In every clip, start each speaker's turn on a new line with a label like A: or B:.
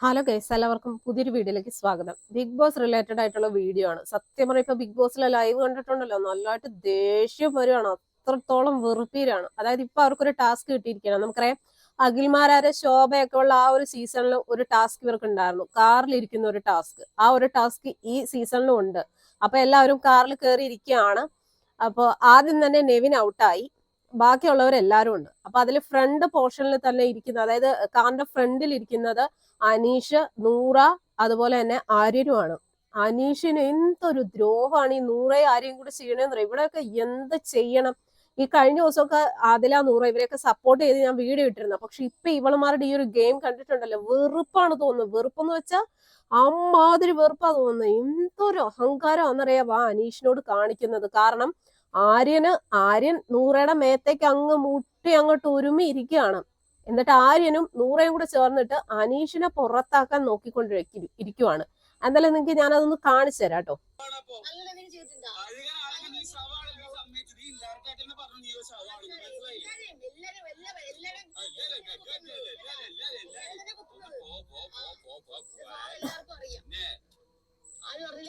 A: Hello guys എല്ലാവർക്കും പുതിയൊരു വീഡിയോയിലേക്ക് സ്വാഗതം. ബിഗ് ബോസ് റിലേറ്റഡ് ആയിട്ടുള്ള വീഡിയോ ആണ്. സത്യം പറഞ്ഞാൽ ഇപ്പൊ ബിഗ് ബോസിലെ ലൈവ് കണ്ടിട്ടുണ്ടല്ലോ നല്ലതായിട്ട് ദേഷ്യം വരുവാണ് അത്രത്തോളം വെറുപ്പീരാണ്. അതായത് ഇപ്പൊ അവർക്കൊരു ടാസ്ക് കിട്ടിയിരിക്കുകയാണ്. നമുക്കറിയാം അഖിൽമാരാരെ ശോഭയൊക്കെ ഉള്ള ആ ഒരു സീസണിൽ ഒരു ടാസ്ക് ഇവർക്ക് ഉണ്ടായിരുന്നു കാറിൽ ഇരിക്കുന്ന ഒരു ടാസ്ക്. ആ ഒരു ടാസ്ക് ഈ സീസണിലും ഉണ്ട്. അപ്പൊ എല്ലാവരും കാറിൽ കയറി ഇരിക്കുകയാണ് അപ്പോൾ ആദ്യം തന്നെ നെവിൻ ഔട്ടായി. ബാക്കിയുള്ളവരെല്ലാരും ഉണ്ട് അപ്പൊ അതിൽ ഫ്രണ്ട് പോർഷനിൽ തന്നെ ഇരിക്കുന്ന അതായത് കാറിന്റെ ഫ്രണ്ടിൽ ഇരിക്കുന്നത് അനീഷ് നൂറ അതുപോലെ തന്നെ ആര്യനുമാണ്. അനീഷിന് എന്തൊരു ദ്രോഹമാണ് ഈ നൂറയെ ആരെയും കൂടി ചെയ്യണമെന്ന് പറയും ഇവിടെയൊക്കെ എന്ത് ചെയ്യണം? ഈ കഴിഞ്ഞ ദിവസമൊക്കെ ആദില നൂറ ഇവരെയൊക്കെ സപ്പോർട്ട് ചെയ്ത് ഞാൻ വീഡിയോ ഇട്ടിരുന്നു. പക്ഷെ ഇപ്പൊ ഇവളുമാരുടെ ഈ ഒരു ഗെയിം കണ്ടിട്ടുണ്ടല്ലോ വെറുപ്പാണ് തോന്നുന്നത്. വെറുപ്പെന്ന് വെച്ചാൽ അമ്മാതിരി വെറുപ്പാ തോന്നുന്നത്. എന്തൊരു അഹങ്കാരം വാ അനീഷിനോട് കാണിക്കുന്നത്? കാരണം ആര്യന് ആര്യൻ നൂറയുടെ മേത്തേക്ക് അങ്ങ് മുട്ടി അങ്ങോട്ട് ഒരുമി ഇരിക്കുകയാണ്. എന്നിട്ട് ആര്യനും നൂറയും കൂടെ ചേർന്നിട്ട് അനീഷിനെ പുറത്താക്കാൻ നോക്കിക്കൊണ്ട് ഇരിക്കു- ഇരിക്കുവാണ്. എന്തായാലും നിങ്ങൾക്ക് ഞാൻ അതൊന്ന് കാണിച്ചു തരാം കേട്ടോ.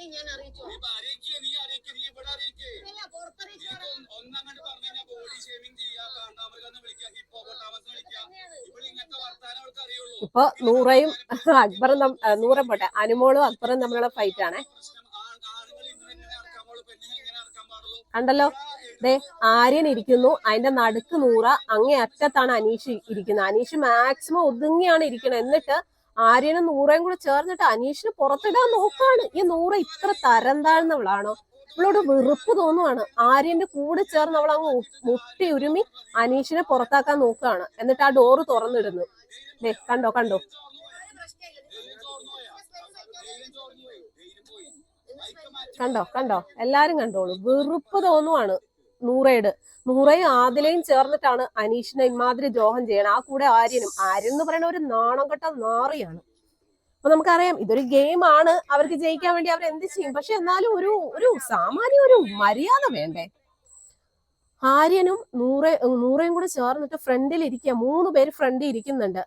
B: ഞാൻ എന്തെങ്കിലും പുറത്തറിയിച്ചോടാ. തന്നെയാണ്.
A: ഇപ്പൊ നൂറയും അക്ബറും നൂറ പോട്ടെ അനുമോളും അക്ബറും തമ്മിലുള്ള ഫൈറ്റ് ആണേ. കണ്ടല്ലോ? ദേ ആര്യൻ ഇരിക്കുന്നു അതിന്റെ നടുക്ക് നൂറ അങ്ങേ അറ്റത്താണ് അനീഷ് ഇരിക്കുന്നത്. അനീഷ് മാക്സിമം ഒതുങ്ങിയാണ് ഇരിക്കുന്നത് എന്നിട്ട് ആര്യനും നൂറയും കൂടെ ചേർന്നിട്ട് അനീഷിന് പുറത്തിടാൻ നോക്കാണ്. ഈ നൂറ ഇത്ര തരം താഴ്ന്നവളാണോ? ഇവളോട് വെറുപ്പ് തോന്നുവാണ്. ആര്യന്റെ കൂടെ ചേർന്ന് അവൾ അങ്ങ് മുട്ടി ഉരുമി അനീഷിനെ പുറത്താക്കാൻ നോക്കുകയാണ്. എന്നിട്ട് ആ ഡോറ് തുറന്നിടുന്നു. ദേ കണ്ടോ കണ്ടോ? കണ്ടോ കണ്ടോ? എല്ലാരും കണ്ടോളൂ. വെറുപ്പ് തോന്നുവാണ് നൂറയുടെ നൂറയും ആദിലയും ചേർന്നിട്ടാണ് അനീഷിനെ ഇമാതിരി ദ്രോഹം ചെയ്യണം. ആ കൂടെ ആര്യനും. ആര്യൻ എന്ന് പറയുന്ന ഒരു നാണം കെട്ട നാറിയാണ്. അപ്പൊ നമുക്കറിയാം ഇതൊരു ഗെയിം ആണ്. അവർക്ക് ജയിക്കാൻ വേണ്ടി അവർ എന്ത് ചെയ്യും? പക്ഷെ എന്നാലും ഒരു ഒരു സാമാന്യ ഒരു മര്യാദ വേണ്ടേ? ആര്യനും നൂറ നൂറയും കൂടെ ചേർന്നിട്ട് ഫ്രണ്ടിൽ ഇരിക്കുക മൂന്ന് പേര് ഫ്രണ്ടിൽ ഇരിക്കുന്നുണ്ട്.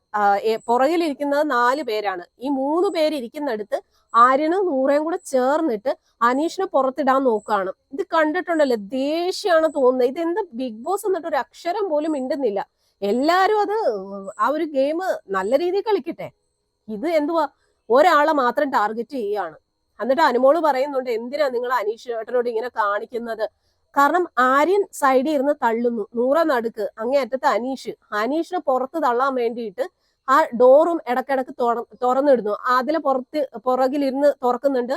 A: പുറകിലിരിക്കുന്നത് നാല് പേരാണ്. ഈ മൂന്ന് പേര് ഇരിക്കുന്നിടത്ത് ആര്യനും നൂറയും കൂടെ ചേർന്നിട്ട് അനീഷിനെ പുറത്തിടാൻ നോക്കുകയാണ് ഇത് കണ്ടിട്ടുണ്ടല്ലോ? ദേഷ്യമാണ് തോന്നുന്നത്. ഇത് എന്താ ബിഗ് ബോസ് എന്നിട്ട് ഒരു അക്ഷരം പോലും മിണ്ടുന്നില്ല. എല്ലാരും അത് ആ ഒരു ഗെയിം നല്ല രീതിയിൽ കളിക്കട്ടെ. ഇത് എന്തുവാ? ഒരാളെ മാത്രം ടാർഗറ്റ് ചെയ്യുകയാണ് എന്നിട്ട് അനുമോൾ പറയുന്നുണ്ട് എന്തിനാ നിങ്ങൾ അനീഷ് ചേട്ടനോട് ഇങ്ങനെ കാണിക്കുന്നത്? കാരണം ആര്യൻ സൈഡിൽ ഇരുന്ന് തള്ളുന്നു. നൂറ നടുക്ക് അങ്ങേ അറ്റത്ത് അനീഷ്. അനീഷിനെ പുറത്ത് തള്ളാൻ വേണ്ടിയിട്ട് ആ ഡോറും ഇടക്കിടക്ക് തുറന്നിടുന്നു. അതിലെ പുറത്ത് പുറകിലിരുന്ന് തുറക്കുന്നുണ്ട്.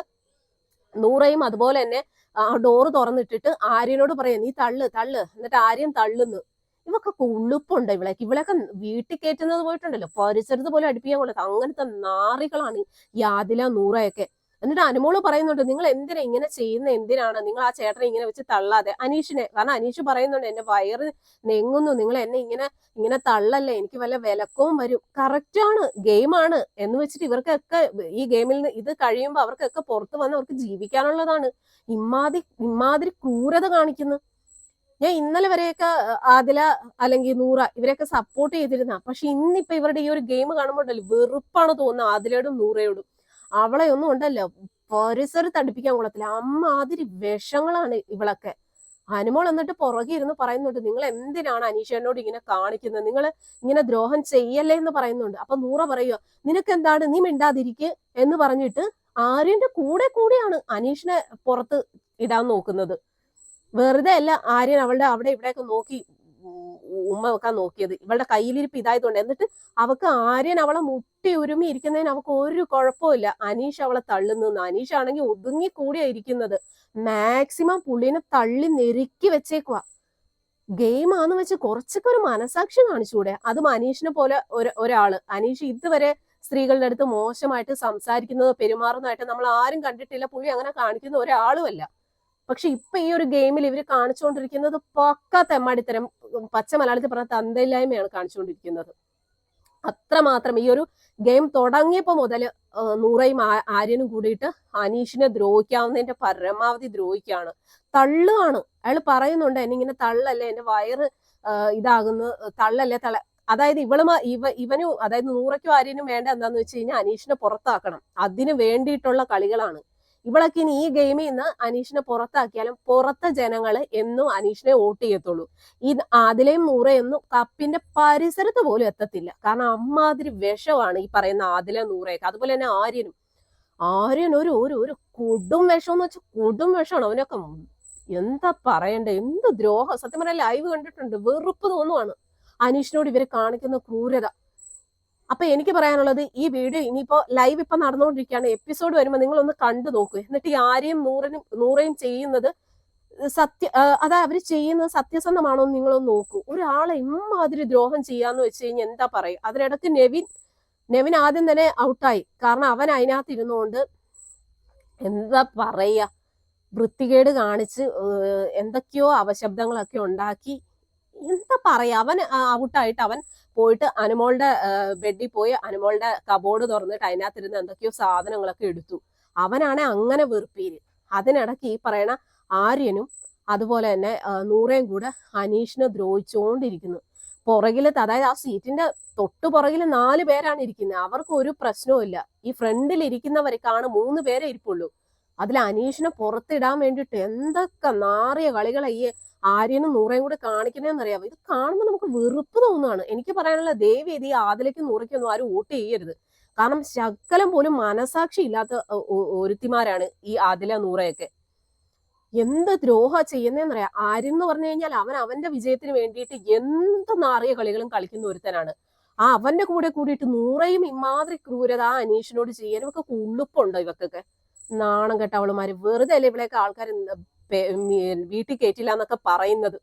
A: നൂറയും അതുപോലെ തന്നെ ആ ഡോറ് തുറന്നിട്ടിട്ട് ആര്യനോട് പറയാം നീ തള്ളു തള്ളു. എന്നിട്ട് ആര്യൻ തള്ളുന്നു. ഇവക്കൊക്കെ ഉളുപ്പുണ്ട് ഇവളേക്ക് ഇവളൊക്കെ വീട്ടിൽ കയറ്റുന്നത് പോയിട്ടുണ്ടല്ലോ. പരിസരത്ത് പോലും അടുപ്പിക്കാൻ കൊള്ളത്ത് അങ്ങനത്തെ നാറികളാണ് ഈ ആദില നൂറയൊക്കെ എന്നിട്ട് അനുമോൾ പറയുന്നുണ്ട് നിങ്ങൾ എന്തിനാ ഇങ്ങനെ ചെയ്യുന്ന? എന്തിനാണ്? നിങ്ങൾ ആ ചേട്ടനെ ഇങ്ങനെ വെച്ച് തള്ളാതെ? അനീഷിനെ കാരണം അനീഷ് പറയുന്നുണ്ട് എന്റെ വയറ് നെങ്ങുന്നു. നിങ്ങൾ എന്നെ ഇങ്ങനെ ഇങ്ങനെ തള്ളല്ലേ? എനിക്ക് വല്ല വിലക്കവും വരും. കറക്റ്റാണ് ഗെയിമാണ് എന്ന് വെച്ചിട്ട് ഇവർക്കൊക്കെ ഈ ഗെയിമിൽ നിന്ന് ഇത് കഴിയുമ്പോൾ അവർക്കൊക്കെ പുറത്ത് വന്ന് അവർക്ക് ജീവിക്കാനുള്ളതാണ്. ഇമാതിരി ഇമാതിരി ക്രൂരത കാണിക്കുന്നു. ഞാൻ ഇന്നലെ വരെയൊക്കെ ആദില അല്ലെങ്കിൽ നൂറ ഇവരെയൊക്കെ സപ്പോർട്ട് ചെയ്തിരുന്ന. പക്ഷെ ഇന്നിപ്പോ ഇവരുടെ ഈ ഒരു ഗെയിം കാണുമ്പോണ്ടല്ലോ വെറുപ്പാണ് തോന്നുന്നത് ആദിലയോടും നൂറയോടും. അവളെ ഒന്നും ഉണ്ടല്ലോ പരിസരത്ത് അടുപ്പിക്കാൻ കൊള്ളത്തില്ല. അമ്മാതിരി വിഷങ്ങളാണ് ഇവളൊക്കെ. അനുമോൾ എന്നിട്ട് പുറകെ ഇരുന്ന് പറയുന്നുണ്ട് നിങ്ങൾ എന്തിനാണ് അനീഷേനോട് ഇങ്ങനെ കാണിക്കുന്നത്? നിങ്ങൾ ഇങ്ങനെ ദ്രോഹം ചെയ്യല്ലേ എന്ന് പറയുന്നുണ്ട്. അപ്പൊ നൂറ പറയുക നിനക്ക് എന്താണ്? നീ മിണ്ടാതിരിക്കെ എന്ന് പറഞ്ഞിട്ട് ആര്യന്റെ കൂടെ കൂടെയാണ് അനീഷിനെ പുറത്ത് ഇടാൻ നോക്കുന്നത്. വെറുതെ അല്ല ആര്യൻ അവളുടെ അവിടെ ഇവിടെയൊക്കെ നോക്കി ഉമ്മ വെക്കാൻ നോക്കിയത്. ഇവളുടെ കയ്യിലിരിപ്പ് ഇതായതുകൊണ്ട്. എന്നിട്ട് അവക്ക് ആര്യൻ അവളെ മുട്ടി ഉരുമി ഇരിക്കുന്നതിന് അവക്ക് ഒരു കുഴപ്പമില്ല അനീഷ് അവളെ തള്ളുന്നു. അനീഷ് ആണെങ്കിൽ ഒതുങ്ങി കൂടിയാ ഇരിക്കുന്നത്. മാക്സിമം പുള്ളിനെ തള്ളി നെരുക്കി വെച്ചേക്കുക ഗെയിമാന്ന് വെച്ച് കുറച്ചൊക്കെ ഒരു മനസാക്ഷി കാണിച്ചുകൂടെ? അതും അനീഷിനെ പോലെ ഒരു ഒരാൾ. അനീഷ് ഇതുവരെ സ്ത്രീകളുടെ അടുത്ത് മോശമായിട്ട് സംസാരിക്കുന്നതോ പെരുമാറുന്നതായിട്ട് നമ്മൾ ആരും കണ്ടിട്ടില്ല. പുള്ളി അങ്ങനെ കാണിക്കുന്ന ഒരാളുമല്ല. പക്ഷെ ഇപ്പൊ ഈ ഒരു ഗെയിമിൽ ഇവർ കാണിച്ചുകൊണ്ടിരിക്കുന്നത് പക്ക തെമ്മാടിത്തരം. പച്ച മലയാളത്തിൽ പറഞ്ഞ തന്തയില്ലായ്മയാണ് കാണിച്ചുകൊണ്ടിരിക്കുന്നത് അത്രമാത്രം ഈ ഒരു ഗെയിം തുടങ്ങിയപ്പോ മുതൽ നൂറയും ആര്യനും കൂടിയിട്ട് അനീഷിനെ ദ്രോഹിക്കാവുന്നതിന്റെ പരമാവധി ദ്രോഹിക്കാണ്. തള്ളുകയാണ് അയാൾ പറയുന്നുണ്ട് എന്നെ ഇങ്ങനെ തള്ളല്ലേ? എന്റെ വയറ് ഇതാകുന്നു. തള്ളല്ലേ? തള അതായത് ഇവൾ ഇവ ഇവനും അതായത് നൂറയ്ക്കും ആര്യനും വേണ്ട എന്താന്ന് വെച്ച് കഴിഞ്ഞാൽ അനീഷിനെ പുറത്താക്കണം. അതിന് വേണ്ടിയിട്ടുള്ള കളികളാണ്. ഇവളൊക്കെ ഇനി ഈ ഗെയിമിൽ നിന്ന് അനീഷിനെ പുറത്താക്കിയാലും പുറത്തെ ജനങ്ങൾ എന്നും അനീഷിനെ വോട്ട് ചെയ്യത്തുള്ളൂ. ഈ ആദിലയും നൂറയൊന്നും കപ്പിന്റെ പരിസരത്ത് പോലും എത്തത്തില്ല. കാരണം അമ്മാതിരി വിഷമാണ് ഈ പറയുന്ന ആദില നൂറയൊക്കെ. അതുപോലെ തന്നെ ആര്യനും. ആര്യൻ ഒരു ഒരു ഒരു കൊടും വിഷം എന്ന് വെച്ചാൽ കൊടും വിഷമാണ്. അവനൊക്കെ എന്താ പറയണ്ടേ? എന്ത് ദ്രോഹം? സത്യം പറഞ്ഞാൽ ലൈവ് കണ്ടിട്ടുണ്ട്. വെറുപ്പ് തോന്നുവാണ്. അനീഷിനോട് ഇവരെ കാണിക്കുന്ന ക്രൂരത. അപ്പൊ എനിക്ക് പറയാനുള്ളത് ഈ വീഡിയോ ഇനിയിപ്പോ ലൈവ് ഇപ്പൊ നടന്നുകൊണ്ടിരിക്കുകയാണ്. എപ്പിസോഡ് വരുമ്പോൾ നിങ്ങൾ ഒന്ന് കണ്ടു നോക്കൂ. എന്നിട്ട് ഈ ആരെയും നൂറിനും നൂറേയും ചെയ്യുന്നത് സത്യ അതായത് അതാ അവർ ചെയ്യുന്നത് സത്യസന്ധമാണോ എന്ന് നിങ്ങളൊന്ന് നോക്കൂ. ഒരാളെ ഇമ്മാതിരി ദ്രോഹം ചെയ്യാന്ന് വെച്ച് കഴിഞ്ഞാൽ എന്താ പറയുക അതിനിടയ്ക്ക് നെവിൻ നെവിൻ ആദ്യം തന്നെ ഔട്ടായി കാരണം അവൻ അതിനകത്ത് ഇരുന്നുകൊണ്ട് എന്താ പറയാ? വൃത്തികേട് കാണിച്ച് എന്തൊക്കെയോ അപശബ്ദങ്ങളൊക്കെ ഉണ്ടാക്കി. എന്താ പറയാ? അവൻ ഔട്ടായിട്ട് അവൻ പോയിട്ട് അനുമോളുടെ ബെഡിൽ പോയി അനുമോളുടെ കബോർഡ് തുറന്നിട്ട് അതിനകത്തിരുന്ന് എന്തൊക്കെയോ സാധനങ്ങളൊക്കെ എടുത്തു. അവനാണെ അങ്ങനെ വെറുപ്പീര്. അതിനിടയ്ക്ക് ഈ പറയണ ആര്യനും അതുപോലെ തന്നെ നൂറേം കൂടെ അനീഷിനെ ദ്രോഹിച്ചുകൊണ്ടിരിക്കുന്നു പുറകിൽ അതായത് ആ സീറ്റിന്റെ തൊട്ടു പുറകിൽ നാല് പേരാണ് ഇരിക്കുന്നത് അവർക്ക് ഒരു പ്രശ്നവും ഇല്ല. ഈ ഫ്രണ്ടിൽ ഇരിക്കുന്നവർക്കാണ് മൂന്ന് പേരെ ഇരിപ്പുള്ളൂ. അതിൽ അനീഷിനെ പുറത്തിടാൻ വേണ്ടിയിട്ട് എന്തൊക്കെ നാറിയ കളികളാ ഈ ആര്യനും നൂറയും കൂടെ കാണിക്കണേന്നറിയാമോ ഇത് കാണുമ്പോൾ നമുക്ക് വെറുപ്പ് തോന്നുകയാണ് എനിക്ക് പറയാനുള്ള ദേവി ഇത് ഈ ആദിലേക്കും നൂറയ്ക്കൊന്നും ആരും വോട്ട് ചെയ്യരുത്. കാരണം ശക്കലം പോലും മനസാക്ഷി ഇല്ലാത്ത ഒരുത്തിമാരാണ് ഈ ആദില നൂറയൊക്കെ. എന്ത് ദ്രോഹ ചെയ്യുന്നതെന്നറിയാം. ആര്യൻ എന്ന് പറഞ്ഞു കഴിഞ്ഞാൽ അവൻ അവന്റെ വിജയത്തിന് വേണ്ടിയിട്ട് എന്ത് നാറിയ കളികളും കളിക്കുന്ന ഒരുത്തനാണ്. ആ അവന്റെ കൂടെ കൂടിയിട്ട് നൂറയും ഇമാതിരി ക്രൂരത ആ അനീഷിനോട് ചെയ്യാനും ഒക്കെ ഉള്ളുപ്പുണ്ടോ ഇവക്കൊക്കെ? നാണം കെട്ടവളുമാര് വെറുതെ അല്ലേ ഇവിടെയൊക്കെ ആൾക്കാർ വീട്ടിൽ കയറ്റില്ല എന്നൊക്കെ പറയുന്നത്.